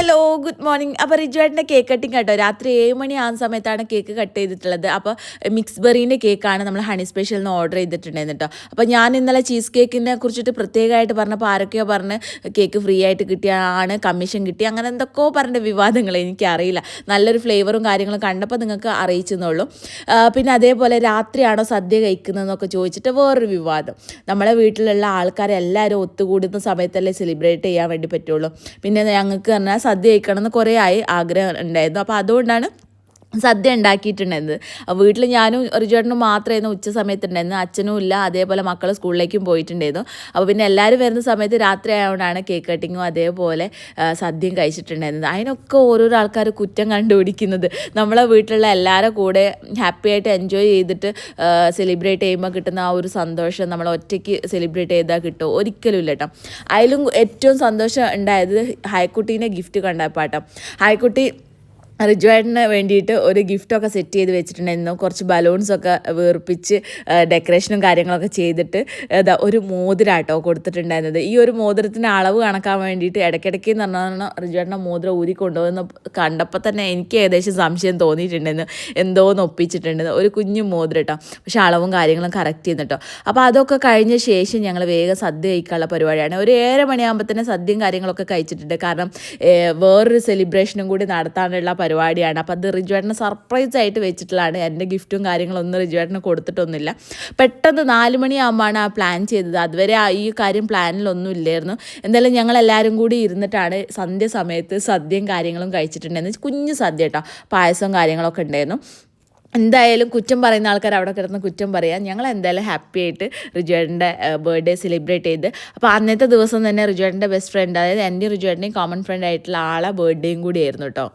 Hello good morning അപ്പോൾ റിജുവേട്ടന്റെ cake cutting കേട്ടോ. രാത്രി ഏഴ് മണി ആ സമയത്താണ് കേക്ക് കട്ട് ചെയ്തിട്ടുള്ളത്. അപ്പോൾ മിക്സ് ബെറീന്റെ കേക്കാണ് നമ്മൾ ഹണി സ്പെഷ്യൽ നിന്ന് ഓർഡർ ചെയ്തിട്ടുണ്ടായിരുന്നു കേട്ടോ. അപ്പോൾ ഞാൻ ഇന്നലെ ചീസ് കേക്കിനെ കുറിച്ചിട്ട് പ്രത്യേകമായിട്ട് പറഞ്ഞപ്പോൾ ആരൊക്കെയോ പറഞ്ഞ് കേക്ക് ഫ്രീ ആയിട്ട് കിട്ടിയാണ് കമ്മീഷൻ കിട്ടി. അങ്ങനെ എന്തൊക്കെയോ പറഞ്ഞ വിവാദങ്ങൾ എനിക്കറിയില്ല. നല്ലൊരു ഫ്ലേവറും കാര്യങ്ങളും കണ്ടപ്പോൾ നിങ്ങൾക്ക് അറിയിച്ചെന്നുള്ളൂ. പിന്നെ അതേപോലെ രാത്രിയാണോ സദ്യ കഴിക്കുന്നതെന്നൊക്കെ ചോദിച്ചിട്ട് വേറൊരു വിവാദം. നമ്മളെ വീട്ടിലുള്ള ആൾക്കാരെല്ലാവരും ഒത്തുകൂടുന്ന സമയത്തല്ലേ സെലിബ്രേറ്റ് ചെയ്യാൻ വേണ്ടി പറ്റുള്ളൂ. പിന്നെ ഞങ്ങൾക്ക് പറഞ്ഞാൽ സദ്യ കഴിക്കണം എന്ന് കുറേ ആയി ആഗ്രഹം ഉണ്ടായിരുന്നു. അപ്പോൾ അതുകൊണ്ടാണ് സദ്യ ഉണ്ടാക്കിയിട്ടുണ്ടായിരുന്നത്. വീട്ടിൽ ഞാനും റിജുവേട്ടനും മാത്രമായിരുന്നു ഉച്ച സമയത്തുണ്ടായിരുന്നു അച്ഛനും ഇല്ല അതേപോലെ മക്കൾ സ്കൂളിലേക്കും പോയിട്ടുണ്ടായിരുന്നു. അപ്പോൾ പിന്നെ എല്ലാവരും വരുന്ന സമയത്ത് രാത്രി ആയതുകൊണ്ടാണ് കേക്ക് കട്ടിങ്ങും അതേപോലെ സദ്യയും കഴിച്ചിട്ടുണ്ടായിരുന്നത്. അതിനൊക്കെ ഓരോരോ ആൾക്കാർ കുറ്റം കണ്ടുപിടിക്കുന്നത്. നമ്മളെ വീട്ടിലുള്ള എല്ലാവരുടെ കൂടെ ഹാപ്പി ആയിട്ട് എൻജോയ് ചെയ്തിട്ട് സെലിബ്രേറ്റ് ചെയ്യുമ്പോൾ കിട്ടുന്ന ആ ഒരു സന്തോഷം നമ്മൾ ഒറ്റയ്ക്ക് സെലിബ്രേറ്റ് ചെയ്താൽ കിട്ടുമോ ഒരിക്കലും ഇല്ല കേട്ടോ അതിലും ഏറ്റവും സന്തോഷം ഉണ്ടായത് ഹായ്ക്കുട്ടീനെ ഗിഫ്റ്റ് കണ്ടപ്പാട്ടോ. ഹായ്ക്കുട്ടി റിജുവേട്ടന് വേണ്ടിയിട്ട് ഒരു ഗിഫ്റ്റൊക്കെ സെറ്റ് ചെയ്ത് വെച്ചിട്ടുണ്ടായിരുന്നു. കുറച്ച് ബലൂൺസൊക്കെ വീർപ്പിച്ച് ഡെക്കറേഷനും കാര്യങ്ങളൊക്കെ ചെയ്തിട്ട് ഇതാ ഒരു മോതിരാട്ടോ കൊടുത്തിട്ടുണ്ടായിരുന്നത്. ഈ ഒരു മോതിരത്തിന്റെ അളവ് കണക്കാൻ വേണ്ടിയിട്ട് ഇടയ്ക്കിടയ്ക്ക് എന്ന് പറഞ്ഞാൽ റിജുവേട്ടനെ മോതിരം ഊരി കൊണ്ടുപോകുന്ന കണ്ടപ്പോൾ തന്നെ എനിക്ക് ഏകദേശം സംശയം തോന്നിയിട്ടുണ്ടായിരുന്നു. എന്തോന്ന് ഒപ്പിച്ചിട്ടുണ്ടെന്ന് ഒരു കുഞ്ഞു മോതിരം കേട്ടോ പക്ഷേ അളവും കാര്യങ്ങളും കറക്റ്റ് ചെയ്യുന്നുട്ടോ അപ്പോൾ അതൊക്കെ കഴിഞ്ഞ ശേഷം ഞങ്ങൾ വേഗം സദ്യ കഴിക്കാനുള്ള പരിപാടിയാണ്. ഒരു ഏഴര മണിയാകുമ്പോൾ തന്നെ സദ്യയും കാര്യങ്ങളൊക്കെ കഴിച്ചിട്ടുണ്ട്. കാരണം വേറൊരു സെലിബ്രേഷനും കൂടി നടത്താനുള്ള പരിപാടിയാണ്. അപ്പോൾ അത് റിജുവേട്ടന് സർപ്രൈസ് ആയിട്ട് വെച്ചിട്ടുള്ളതാണ്. എന്റെ ഗിഫ്റ്റും കാര്യങ്ങളൊന്നും റിജുവേട്ടന് കൊടുത്തിട്ടൊന്നുമില്ല. പെട്ടെന്ന് നാല് മണിയാകുമ്പോഴാണ് ആ പ്ലാൻ ചെയ്തത്. അതുവരെ ഈ കാര്യം പ്ലാനിലൊന്നും ഇല്ലായിരുന്നു. എന്തായാലും ഞങ്ങൾ എല്ലാവരും കൂടി ഇരുന്നിട്ടാണ് സന്ധ്യ സമയത്ത് സദ്യയും കാര്യങ്ങളും കഴിച്ചിട്ടുണ്ടായിരുന്നു കുഞ്ഞു സദ്യ കേട്ടോ പായസവും കാര്യങ്ങളൊക്കെ ഉണ്ടായിരുന്നു. എന്തായാലും കുറ്റം പറയുന്ന ആൾക്കാർ അവിടെ കിടന്ന് കുറ്റം പറയാം. ഞങ്ങൾ എന്തായാലും ഹാപ്പി ആയിട്ട് റിജുവേട്ടന്റെ ബർത്ത്ഡേ സെലിബ്രേറ്റ് ചെയ്ത്. അപ്പോൾ അന്നത്തെ ദിവസം തന്നെ റിജുവേട്ടന്റെ ബെസ്റ്റ് ഫ്രണ്ട് അതായത് എന്റെ റിജുവേട്ടന്റെയും കോമൺ ഫ്രണ്ട് ആയിട്ടുള്ള ആളെ ബർത്ത്ഡേയും കൂടി ആയിരുന്നു കേട്ടോ